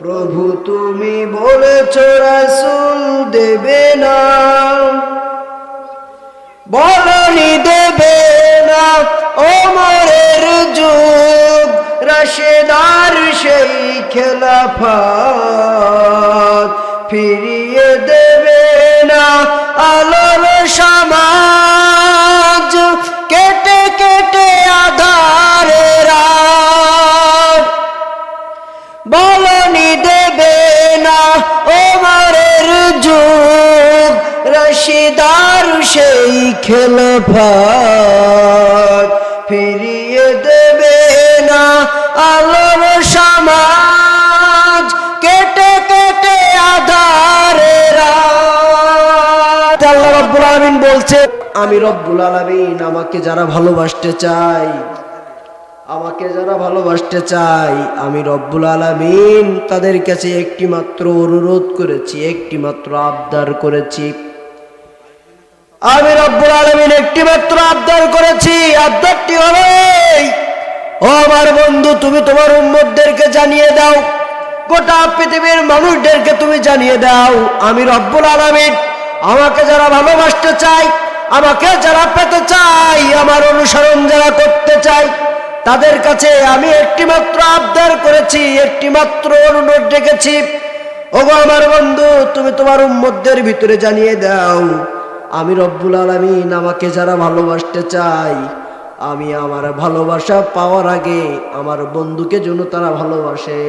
প্রভু তুমি বলেছ, রাসুল দেবে না। বলনি দেবে না, ওমরের যুগ, রাশেদার সেই খেলাফত। ফিরিয়ে দেবে না, আলোর সমাজ বলনি দেবে না ওমরের যুগ রশিদার সেই খেলফত ফিরিয়ে দেবে না আলোর সমাজ। কেটে কেটে আধারে রাত। বলছে, আমি রব্বুল আলামিন, আমাকে যারা ভালোবাসতে চাই আমাকে যারা ভালোবাসতে চাই আমি রব্বুল আলামিন তাদের কাছে একটি মাত্র অনুরোধ করেছি একটি মাত্র আবদার করেছি। আমি রব্বুল আলামিন একটি মাত্র আবদার করেছি, আবদারটি হলো ও আমার বন্ধু, তুমি তোমার উম্মতদেরকে জানিয়ে দাও, গোটা পৃথিবীর মানুষদেরকে তুমি জানিয়ে দাও, আমি রব্বুল আলামিন আমাকে যারা ভালোবাসতে চাই আমাকে যারা পেতে চাই আমার অনুসরণ যারা করতে চাই তাদের কাছে আমি একটি মাত্র আবদার করেছি একটি মাত্র অনুরোধ রেখেছি ওগো আমার বন্ধু, তুমি তোমার উম্মতদের ভিতরে জানিয়ে দাও, আমি রব্বুল আলামিন আমাকে যারা ভালোবাসতে চাই আমি আমার ভালোবাসা পাওয়ার আগে আমার বন্ধুকে জন্য তারা ভালোবাসে।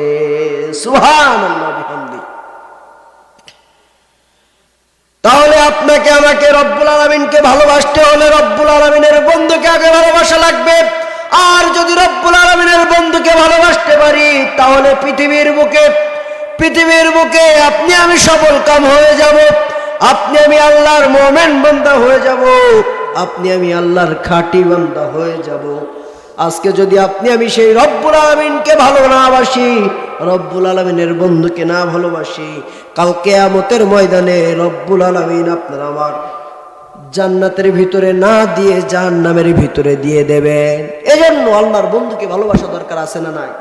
তাহলে আপনাকে, আমাকে রব্বুল আলমিনকে ভালোবাসতে হলে রব্বুল আলমিনের বন্ধুকে আগে ভালোবাসা লাগবে। আর যদি রব্বুল আলমিনের বন্ধুকে ভালোবাসতে পারি, তাহলে পৃথিবীর বুকে পৃথিবীর বুকে আপনি আমি সবল কাম হয়ে যাব। আপনি আমি আল্লাহর মোমেন বান্দা হয়ে যাব। আপনি আমি আল্লাহর খাঁটি বান্দা হয়ে যাব। আজকে যদি আপনি আমি সেই রব্বুল আলমিনকে ভালো না বাসি, রব্বুল আলমিনের বন্ধুকে না ভালোবাসি কালকে আমতের ময়দানে রব্বুল আলমিন আপনার আমার জান্নাতের ভিতরে না দিয়ে জাহান্নামের ভিতরে দিয়ে দেবেন। এজন্য আল্লাহর বন্ধুকে ভালোবাসা দরকার আছে না নাই?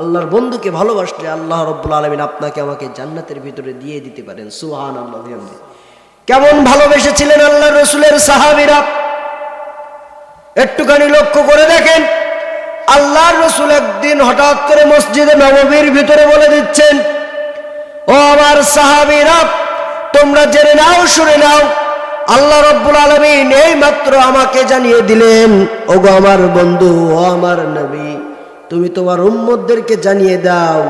আল্লাহর বন্ধুকে ভালোবাসলে আল্লাহ রব্বুল আলমিন আপনাকে আমাকে জান্নাতের ভিতরে দিয়ে দিতে পারেন। সুহান আল্লাহ কেমন ভালোবেসেছিলেন আল্লাহ রসুলের সাহাবিরা? একটুখানি লক্ষ্য করে দেখেন। আল্লাহর রসুল একদিন হঠাৎ করে মসজিদে নববীর ভিতরে বলে দিচ্ছেন, ও আমার সাহাবিরা, তোমরা জেনে নাও, শুনে নাও আল্লাহ রব্বুল আলমিন এই মাত্র আমাকে জানিয়ে দিলেন, ওগো আমার বন্ধু, ও আমার নবী, তুমি তোমার উম্মদদেরকে জানিয়ে দাও,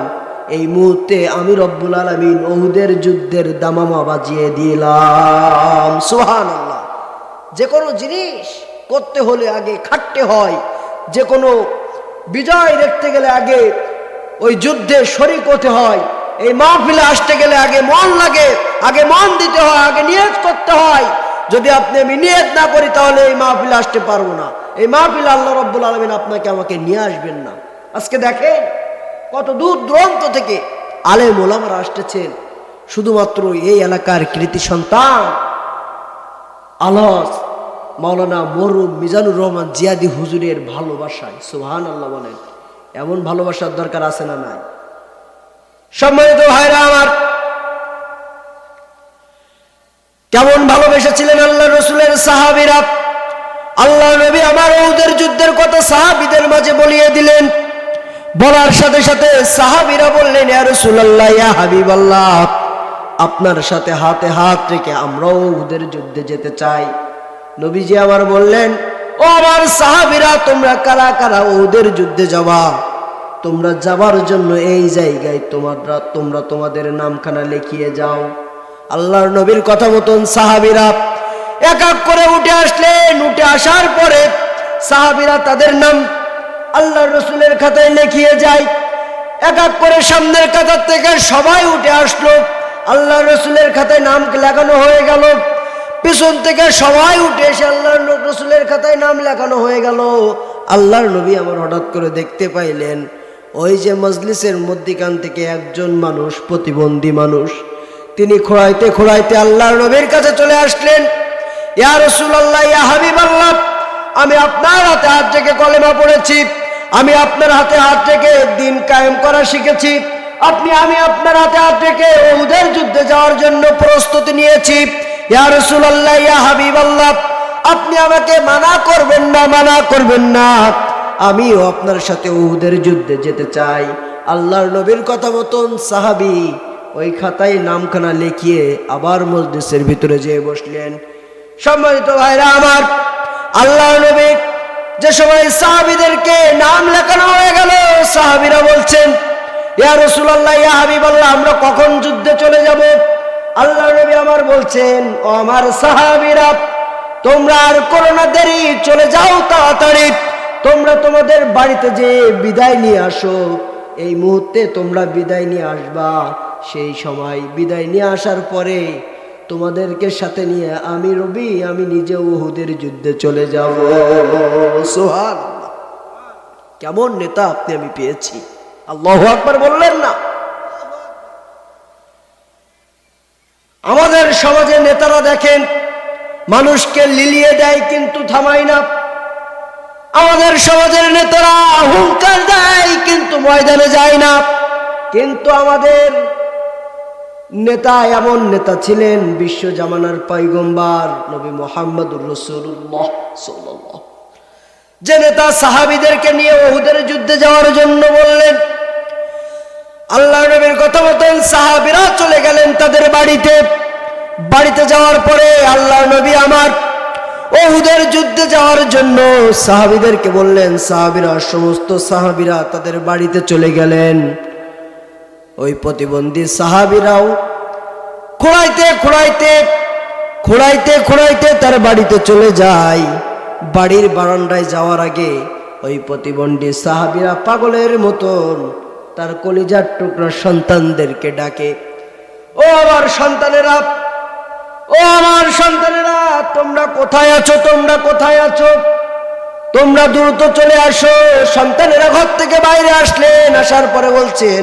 এই মুহূর্তে আমি রব্বুল আলমিন ওহুদের যুদ্ধের দামামা বাজিয়ে দিলাম। সোহান আল্লাহ যে কোনো জিনিস করতে হলে আগে খাটতে হয়। যে কোনো বিজয় দেখতে গেলে আগে ওই যুদ্ধে শরিক হতে হয়। এই মাহফিলে আসতে গেলে আগে মন লাগে, আগে মন দিতে হয়, আগে নিয়োগ করতে হয়। যদি আপনি আমি নিয়ত না করি, তাহলে এই মাহফিলে আসতে পারব না। এই মাহফিলে আল্লাহ রব্বুল আলমিন আপনাকে আমাকে নিয়ে আসবেন না। আজকে দেখেন, কত দূর দূরান্ত থেকে আলে মোলামারা আসতেছেন। শুধুমাত্র এই এলাকার কৃতি সন্তান, আলস, মাওলানা মরুম মিজানুর রহমান জিয়াদি হুজুরের ভালোবাসায় সুহান আল্লাহ বলেন। এমন ভালোবাসার দরকার আছে না নাই? সম্মানিত ভাইরা আমার কেমন ভালোবেসেছিলেন আল্লাহ রসুলের সাহাবিরা? আল্লাহ নবী আমার ওদের যুদ্ধের কথা সাহাবিদের মাঝে বলিয়ে দিলেন। বলার সাথে সাথে সাহাবিরা বললেন, ইয়া ইয়া হাবিবাল্লাহ, আপনার সাথে হাতে হাত রেখে আমরাও ওদের যুদ্ধে যেতে চাই। নবীজি আমার বললেন, ও আমার সাহাবিরা, তোমরা কারা কারা ওদের যুদ্ধে যাবা? তোমরা যাবার জন্য এই জায়গায় তোমরা তোমরা তোমাদের নামখানা লিখিয়ে যাও। আল্লাহর নবীর কথা মতন সাহাবিরা এক এক করে উঠে আসলেন উঠে আসার পরে সাহাবিরা তাদের নাম আল্লাহর রসুলের খাতায় লিখিয়ে যায়। এক এক করে সামনের কাতার থেকে সবাই উঠে আসলো আল্লাহ রসুলের খাতায় নাম লেখানো হয়ে গেল। পিছন থেকে সবাই উঠে এসে আল্লাহর রসুলের খাতায় নাম লেখানো হয়ে গেল। আল্লাহর নবী আমার হঠাৎ করে দেখতে পাইলেন, ওই যে মজলিসের মধ্যিখান থেকে একজন মানুষ, প্রতিবন্ধী মানুষ। তিনি খোড়াইতে খোড়াইতে আল্লাহর নবীর কাছে চলে আসলেন। ইয়া রসুল্লাহ ইয়া হাবিব আল্লাহ আমি আপনার হাতে হাত থেকে কলেমা পড়েছি। আমি আপনার হাতে হাত থেকে দিন কায়েম করা শিখেছি। আপনি, আমি আপনার হাতে হাত রেখে ওহুদের যুদ্ধে যাওয়ার জন্য প্রস্তুতি নিয়েছি। ইয়া রাসূলুল্লাহ, ইয়া হাবিব আল্লাহ আপনি আমাকে মানা করবেন না, মানা করবেন না। আমিও আপনার সাথে উহুদের যুদ্ধে যেতে চাই। আল্লাহর নবীর কথা মতন সাহাবি ওই খাতায় নামখানা লিখিয়ে আবার মসজিদের ভিতরে যেয়ে বসলেন। সম্মানিত ভাইরা আমার, আল্লাহ নবী যে সময় সাহাবিদেরকে নাম লেখানো হয়ে গেল, সাহাবিরা বলছেন, ইয়া রসুলাল্লাহ, ইয়া হাবিবাল্লাহ, আমরা কখন যুদ্ধে চলে যাব? আল্লাহ নবী আমার বলছেন, ও আমার সাহাবিরা, তোমরা আর করোনা দেরি, চলে যাও তাড়াতাড়ি। তোমরা তোমাদের বাড়িতে যে বিদায় নিয়ে আসো। এই মুহূর্তে তোমরা বিদায় নিয়ে আসবা। সেই সময় বিদায় নিয়ে আসার পরে তোমাদেরকে সাথে নিয়ে আমি রবি, আমি নিজে উহুদের যুদ্ধে চলে যাব। সোহান কেমন নেতা আপনি আমি পেয়েছি। আল্লাহ আকবার বললেন না। আমাদের সমাজে নেতারা দেখেন, মানুষকে লিলিয়ে দেয় কিন্তু থামাই না। আমাদের সমাজের নেতারা হুঙ্কার দেয় কিন্তু ময়দানে যায় না। কিন্তু আমাদের নেতা, এমন নেতা ছিলেন বিশ্ব জামানার পাইগম্বার নবী মোহাম্মদুর রসুল্লাহ যে নেতা সাহাবিদেরকে নিয়ে ওহুদের যুদ্ধে যাওয়ার জন্য বললেন, আল্লাহ নবীর কথা মতন সাহাবিরা চলে গেলেন তাদের বাড়িতে। বাড়িতে যাওয়ার পরে আল্লাহ নবী আমার ওহুদের যুদ্ধে যাওয়ার জন্য সাহাবিদেরকে বললেন, সাহাবিরা, সমস্ত সাহাবিরা তাদের বাড়িতে চলে গেলেন। ওই প্রতিবন্ধী সাহাবিরাও খোড়াইতে খোড়াইতে খোড়াইতে খোড়াইতে তার বাড়িতে চলে যায়। বাড়ির বারান্দায় যাওয়ার আগে ওই প্রতিবন্ধী সাহাবিরা পাগলের মতন তার কলিজার টুকরা সন্তানদেরকে ডাকে, ও আমার সন্তানেরা, ও আমার সন্তানেরা, তোমরা কোথায় আছো, তোমরা কোথায় আছো? তোমরা দ্রুত চলে আসো, সন্তানেরা ঘর থেকে বাইরে আসলেন। আসার পরে বলছেন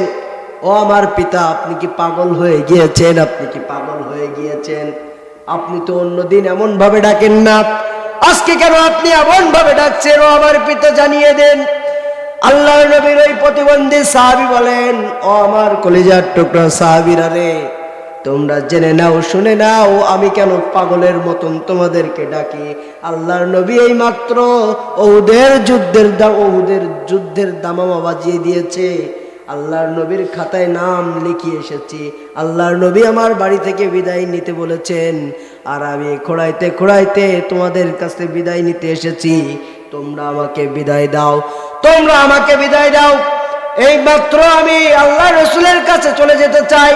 ও আমার পিতা, আপনি কি পাগল হয়ে গিয়েছেন? আপনি কি পাগল হয়ে গিয়েছেন? আপনি তো অন্যদিন এমন ভাবে ডাকেন না। আজকে কেন আপনি এমন ভাবে ডাকছেন? ও আমার পিতা, জানিয়ে দেন। আল্লাহ নবীর ওই প্রতিবন্ধী সাহাবি বলেন, ও আমার কলিজার টুকরা সাহাবিরা রে, তোমরা জেনে নাও, শুনে নাও, আমি কেন পাগলের মতন তোমাদেরকে ডাকি? আল্লাহর নবী এই মাত্র ওদের যুদ্ধের দাম ওদের যুদ্ধের দামামা বাজিয়ে দিয়েছে। আল্লাহর নবীর খাতায় নাম লিখিয়ে এসেছি। আল্লাহর নবী আমার বাড়ি থেকে বিদায় নিতে বলেছেন। আর আমি খোড়াইতে খোড়াইতে তোমাদের কাছে বিদায় নিতে এসেছি। তোমরা আমাকে বিদায় দাও। তোমরা আমাকে বিদায় দাও। এই মাত্র আমি আল্লাহ রসুলের কাছে চলে যেতে চাই।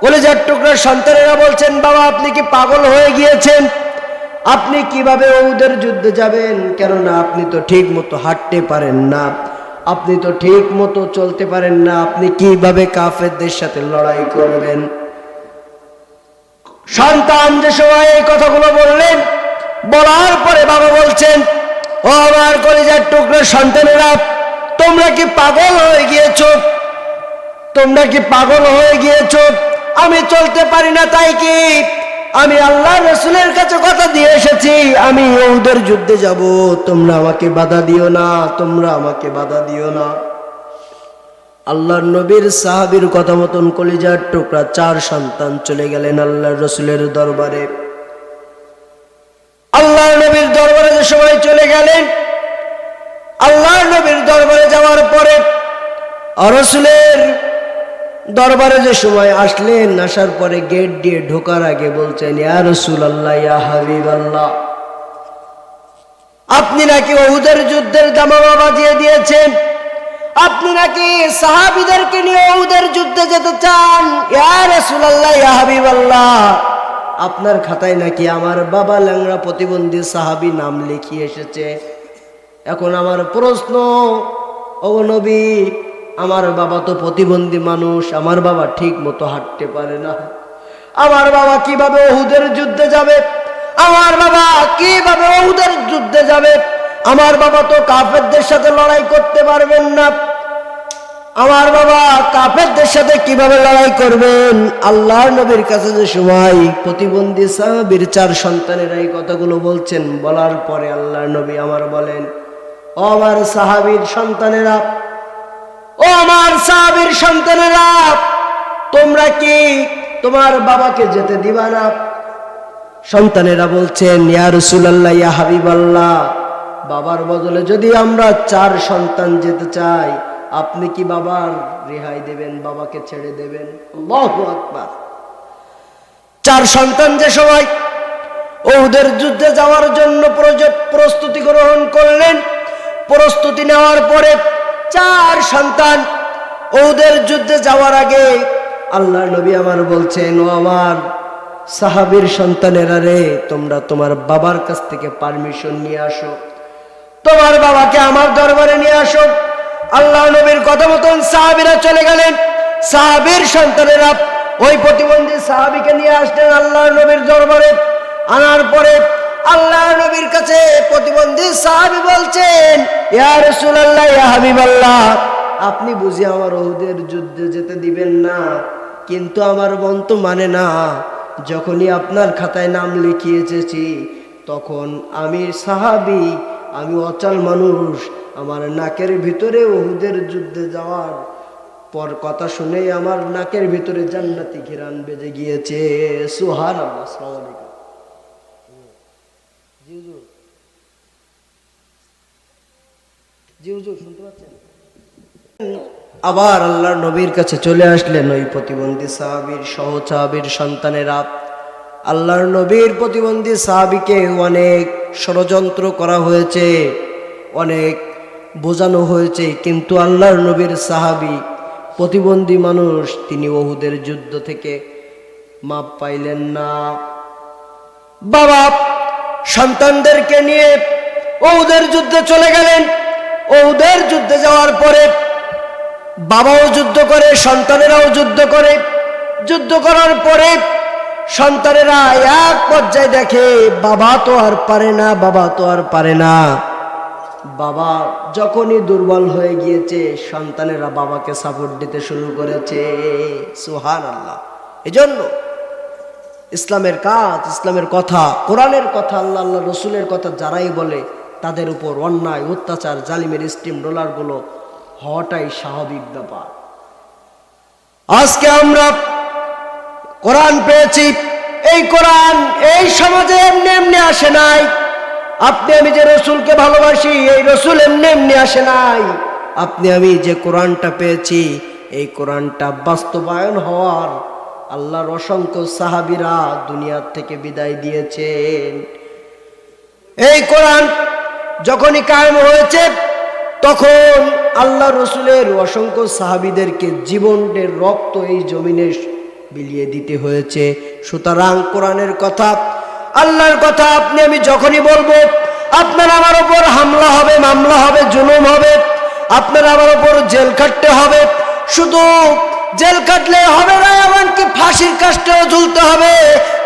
কলেজার টুকরা সন্তানেরা বলছেন, বাবা, আপনি কি পাগল হয়ে গিয়েছেন? আপনি কীভাবে ওদের যুদ্ধে যাবেন? কেননা আপনি তো ঠিক মতো হাঁটতে পারেন না। আপনি তো ঠিক মতো চলতে পারেন না, আপনি কীভাবে কাফেরদের সাথে লড়াই করবেন? সন্তান যে সময় এই কথাগুলো বললেন, বলার পরে বাবা বলছেন, ও আমার কলেজার টুকরো সন্তানেরা, তোমরা কি পাগল হয়ে গিয়েছো? তোমরা কি পাগল হয়ে গিয়েছ? আমি চলতে পারি না, তাই কি? আমি আল্লাহ রসুলের কাছে কথা দিয়ে এসেছি, আমি ওদের যুদ্ধে যাব, তোমরা আমাকে বাধা দিও না, তোমরা আমাকে বাধা দিও না। আল্লাহর নবীর সাহাবির কথা মতন কলিজার টুকরা চার সন্তান চলে গেলেন আল্লাহর রসুলের দরবারে। আল্লাহ নবীর দরবারে যে সময় চলে গেলেন আল্লাহ নবীর দরবারে যাওয়ার পরে রসুলের দরবারে যে সময় আসলেন, আসার পরে গেট দিয়ে ঢোকার আগে বলছেন আপনি নাকি ওহুদের যুদ্ধের দামামা বাজিয়ে দিয়েছেন? আপনি নাকি সাহাবিদেরকে নিয়ে ওহুদের যুদ্ধে যেতে চান? ইয়া রসুল আল্লাহ আপনার খাতায় নাকি আমার বাবা ল্যাংরা প্রতিবন্ধী সাহাবি নাম লিখিয়ে এসেছে? এখন আমার প্রশ্ন, ও নবী আমার বাবা তো প্রতিবন্ধী মানুষ, আমার বাবা ঠিক মতো হাঁটতে পারে না। আমার বাবা কীভাবে ওহুদের যুদ্ধে যাবে? আমার বাবা কীভাবে ওহুদের যুদ্ধে যাবে? আমার বাবা তো কাফেরদের সাথে লড়াই করতে পারবেন না। আমার বাবা কাফেরদের সাথে কীভাবে লড়াই করবেন? আল্লাহর নবীর কাছে যে সময় প্রতিবন্ধী সাহাবীর চার সন্তানেরা এই কথাগুলো বলছেন, বলার পরে আল্লাহর নবী আমার বলেন, ও আমার সাহাবীর সন্তানেরা ও আমার সাহাবীর সন্তানেরা, তোমরা কি তোমার বাবাকে যেতে দিবা না? সন্তানেরা বলছেন, ইয়া রাসূলুল্লাহ, ইয়া হাবিবাল্লাহ, বাবার বদলে যদি আমরা চার সন্তান যেতে চাই, আপনি কি বাবার রেহাই দেবেন, বাবাকে ছেড়ে দেবেন? আকবার। চার সন্তান যে সময় ওদের যুদ্ধে যাওয়ার জন্য প্রস্তুতি গ্রহণ করলেন, প্রস্তুতি নেওয়ার পরে চার সন্তান। ওদের যুদ্ধে যাওয়ার আগে আল্লাহ নবী আমার বলছেন, ও আমার সাহাবীর সন্তানেরা রে, তোমরা তোমার বাবার কাছ থেকে পারমিশন নিয়ে আসো। তোমার বাবাকে আমার দরবারে নিয়ে আসো। আল্লাহ নবীর কথা মতন সাহাবিরা চলে গেলেন। সাহাবীর সন্তানেরা ওই প্রতিবন্ধী সাহাবিকে নিয়ে আসলেন আল্লাহ নবীর দরবারে। আনার পরে আল্লাহ নবীর কাছে প্রতিবন্ধী সাহাবি বলছেন, ইয়া রাসূলুল্লাহ, ইয়া হাবিবাল্লাহ, আপনি বুঝি আমার ওহুদের যুদ্ধে যেতে দিবেন না, কিন্তু আমার মন তো মানে না। যখনই আপনার খাতায় নাম লিখিয়ে এসেছি, তখন আমি সাহাবি, আমি অচল মানুষ, আমার নাকের ভিতরে ওহুদের যুদ্ধে যাওয়ার পর কথা শুনে আমার নাকের ভিতরে জান্নাতি ঘিরান বেজে গিয়েছে। সুহান আল্লাহ আসসালামু আলাইকুম জি হুজুর আবার আল্লাহর নবীর কাছে চলে আসলেন ওই প্রতিবন্ধী সাহাবীর, সহ সাহাবীর সন্তানেরা। আল্লাহর নবীর প্রতিবন্ধী সাহাবিকে অনেক ষড়যন্ত্র করা হয়েছে, অনেক বোঝানো হয়েছে, কিন্তু আল্লাহর নবীর সাহাবি প্রতিবন্ধী মানুষ, তিনি ওহুদের যুদ্ধ থেকে মাপ পাইলেন না। বাবা, সন্তানদেরকে নিয়ে ওদের যুদ্ধে চলে গেলেন। ওদের যুদ্ধে যাওয়ার পরে বাবাও যুদ্ধ করে, সন্তানেরাও যুদ্ধ করে। যুদ্ধ করার পরে সন্তানেরা এক পর্যায়ে দেখে, বাবা তো আর পারে না, বাবা তো আর পারে না। বাবা যখনই দুর্বল হয়ে গিয়েছে, সন্তানেরা বাবাকে সাপোর্ট দিতে শুরু করেছে। সুহান আল্লাহ এজন্য ইসলামের কাজ, ইসলামের কথা, কোরআনের কথা, আল্লাহ আল্লাহ রসুলের কথা যারাই বলে তাদের উপর অন্যায়, অত্যাচার, জালিমের স্টিম রোলারগুলো হওয়াটাই স্বাভাবিক ব্যাপার। আজকে আমরা কোরআন পেয়েছি। এই কোরআন এই সমাজে এমনি এমনি আসে নাই। আপনি আমি যে রসুলকে ভালোবাসি, এই রসুল এমনি এমনি আসে নাই। আপনি আমি যে কোরআনটা পেয়েছি, এই কোরআনটা বাস্তবায়ন হওয়ার আল্লাহর অসংখ্য সাহাবিরা দুনিয়ার থেকে বিদায় দিয়েছেন। এই কোরআন যখনই কায়েম হয়েছে, তখন আল্লাহ রসুলের অসংখ্য সাহাবিদেরকে জীবনের রক্ত এই জমিনে বিলিয়ে দিতে হয়েছে। সুতরাং কোরআনের কথা, আল্লাহর কথা আপনি, আমি যখনই বলব, আপনার আমার ওপর হামলা হবে, মামলা হবে, জুলুম হবে, আপনার আমার ওপর জেল কাটতে হবে, শুধু জেল কাটলে হবে না, এমনকি ফাঁসির কাজটাও ঝুলতে হবে,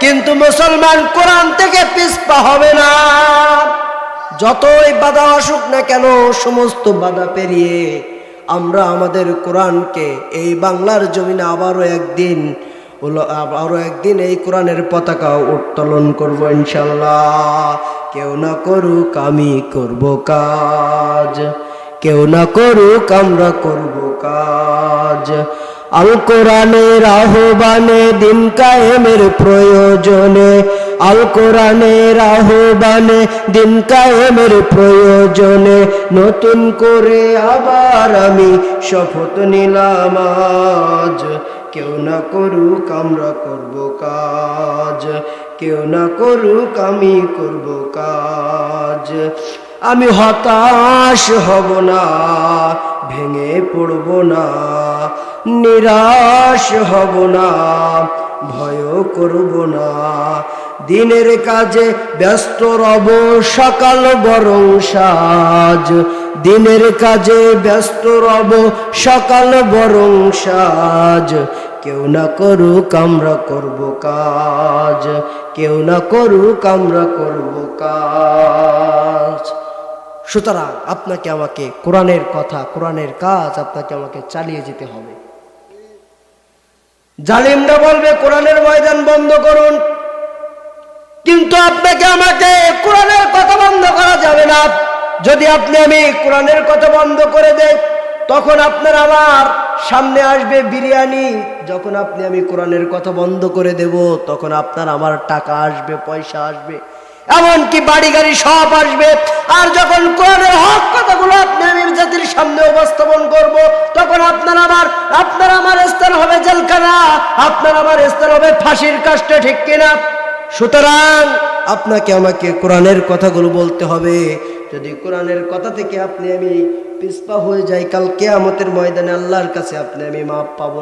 কিন্তু মুসলমান কোরআন থেকে পিসপা হবে না। যতই বাধা আসুক না কেন, সমস্ত বাধা পেরিয়ে আমরা আমাদের কোরআনকে, এই বাংলার জমিনে আবারও একদিন আবারও একদিন এই কোরআনের পতাকা উত্তোলন করব ইনশাল্লাহ কেউ না করুক আমি করব কাজ, কেউ না করুক আমরা করব কাজ। আল কোরআনের আহ্বানে দিন কায়েমের প্রয়োজনে আল কোরআনের আহ্বানে দিন কায়েমের প্রয়োজনে নতুন করে আবার আমি শপথ নিলাম আজ। কেউ না করুক আমরা করব কাজ, কেউ না করুক আমি করব কাজ। আমি হতাশ হব না, ভেঙে পড়ব না, নিরাশ হব না ভয় করব না। দিনের কাজে ব্যস্ত রব, সকাল বরং সাজ। দিনের কাজে ব্যস্ত রব, সকাল বরং সাজ। কেউ না করুক আমরা করব কাজ, কেউ না করুক আমরা করব কাজ। সুতরাং আপনাকে আমাকে কোরআনের কথা, কোরআনের কাজ আপনাকে আমাকে চালিয়ে যেতে হবে। জালিমরা বলবে, কোরআনের ময়দান বন্ধ করুন। কিন্তু আপনাকে আমাকে কোরআনের কথা বন্ধ করা যাবে না। যদি আপনি আমি কোরআনের কথা বন্ধ করে দেই, তখন আপনার আমার সামনে আসবে বিরিয়ানি। যখন আপনি আমি কোরআনের কথা বন্ধ করে দেব, তখন আপনার আমার টাকা আসবে, পয়সা আসবে। এমনকি বাড়ি গাড়ি সব আসবে। আর যখন কোরআনের হক কথাগুলো আপনি আমি জাতির সামনে উপস্থাপন করব, তখন আপনার আমার আপনার আমার স্থান হবে জেলখানা, আপনার আমার স্থান হবে ফাঁসির কাজটা ঠিক কিনা? সুতরাং আপনাকে আমাকে কোরআনের কথাগুলো বলতে হবে যদি কোরআনের কথা থেকে আপনি আমি পিসপা হয়ে যাই কালকে কেয়ামতের ময়দানে আল্লাহর কাছে আপনি আমি মাপ পাবো।